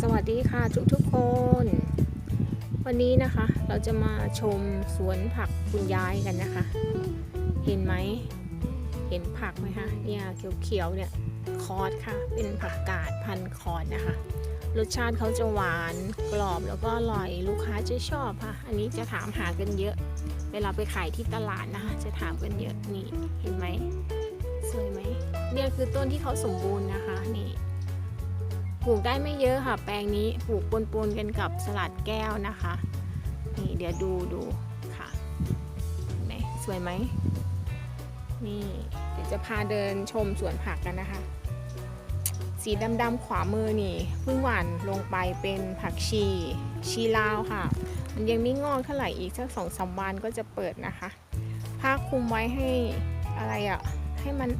สวัสดีค่ะทุกทุกคน วันนี้นะคะเราจะมาชมสวนผักคุณยายกันนะคะ เห็นไหมเห็นผักไหมคะเนี่ยเขียวๆเนี่ยคอร์สค่ะ เป็นผักกาดพันคอร์สนะคะ รสชาติเขาจะหวานกรอบแล้วก็อร่อยลูกค้าจะชอบค่ะ อันนี้จะถามหากันเยอะ เวลาไปขายที่ตลาดนะคะ จะถามกันเยอะนี่เห็นไหมสวยไหมเนี่ยคือต้นที่เขาสมบูรณ์นะคะนี่ ปลูกได้ไม่เยอะค่ะ แปลงนี้ปลูกปนๆกันกับสลัดแก้วนะคะ นี่เดี๋ยวดูดูค่ะเห็นไหมสวยไหม นี่เดี๋ยวจะพาเดินชมสวนผักกันนะคะ สีดำๆขวามือนี่เพิ่งหว่านลงไปเป็นผักชี ชีลาวค่ะ มันยังไม่งอกเท่าไหร่อีกสักสองสามวันก็จะเปิดนะคะผ้าคลุมไว้ให้อะไรอะ่ะให้มัน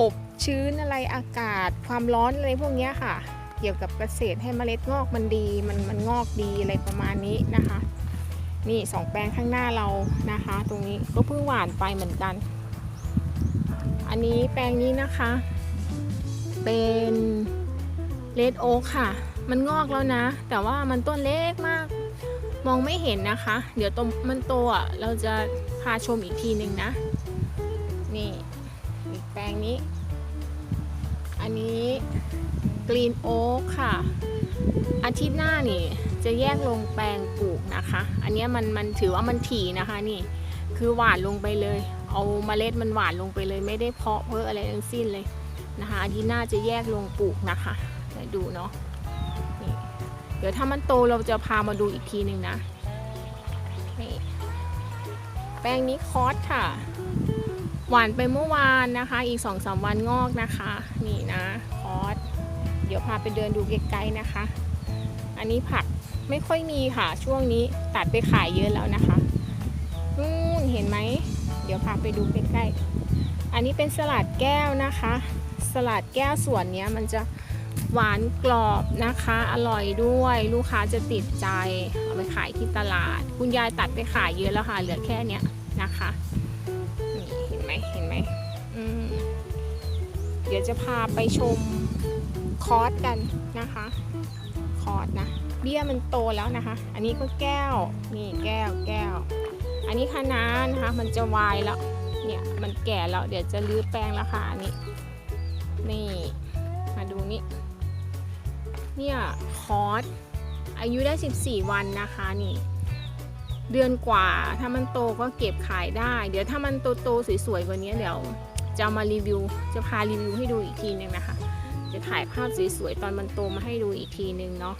อบชื้นอะไรอากาศความร้อนอะไรพวกนี้ค่ะ เกี่ยวกับเกษตรให้เมล็ดงอกมันดีมันมันงอกดีอะไรประมาณนี้นะคะ นี่สองแปลงข้างหน้าเรานะคะ ตรงนี้ก็เพิ่งหว่านไปเหมือนกัน อันนี้แปลงนี้นะคะ เป็นเลดโอ๊กค่ะ มันงอกแล้วนะ แต่ว่ามันต้นเล็กมาก มองไม่เห็นนะคะ เดี๋ยวตมมันโตอะเราจะพาชมอีกทีหนึ่งนะ นี่อีกแปลงนี้ อันนี้ กรีนโอ๊กค่ะ อาทิตย์หน้านี่จะแยกลงแปลงปลูกนะคะ อันนี้มันมันถือว่ามันถี่นะคะนี่คือหวานลงไปเลย เอาเมล็ดมันหวานลงไปเลย ไม่ได้เพาะเพื่ออะไรทั้งสิ้นเลยนะคะอาทิตย์หน้าจะแยกลงปลูกนะคะเดี๋ยวดูเนาะนเดี๋ยวถ้ามันโตเราจะพามาดูอีกทีหนึ่งนะนี่แปลงนี้คอสค่ะ หวานไปเมื่อวานนะคะ อีกสองสามวันงอกนะคะ นี่นะคอส เดี๋ยวพาไปเดินดูใกล้ๆนะคะ อันนี้ผักไม่ค่อยมีค่ะ ช่วงนี้ตัดไปขายเยอะแล้วนะคะนู่นเห็นไหม เดี๋ยวพาไปดูใกล้ๆอันนี้เป็นสลัดแก้วนะคะ สลัดแก้วส่วนนี้มันจะหวานกรอบนะคะ อร่อยด้วยลูกค้าจะติดใจ เอาไปขายที่ตลาด คุณยายตัดไปขายเยอะแล้วค่ะ เหลือแค่เนี้ยนะคะนี่เห็นไหมเห็นไหมมเดี๋ยวจะพาไปชม คอร์สกันนะคะ คอร์สนะ เบี้ยมันโตแล้วนะคะ อันนี้ก็แก้ว นี่แก้วแก้ว อันนี้คะน้านะคะ มันจะวายแล้ว เนี่ยมันแก่แล้ว เดี๋ยวจะรื้อแปลงแล้วค่ะอันนี้ นี่ มาดูนี่ เนี่ยคอร์สอายุได้ 14 วันนะคะนี่ เดือนกว่าถ้ามันโตก็เก็บขายได้ เดี๋ยวถ้ามันโตๆสวยๆกว่านี้เดี๋ยวจะมารีวิว จะพารีวิวให้ดูอีกทีหนึงนะคะ จะถ่ายภาพสวยๆตอนมันโตมาให้ดูอีกทีหนึงเนาะ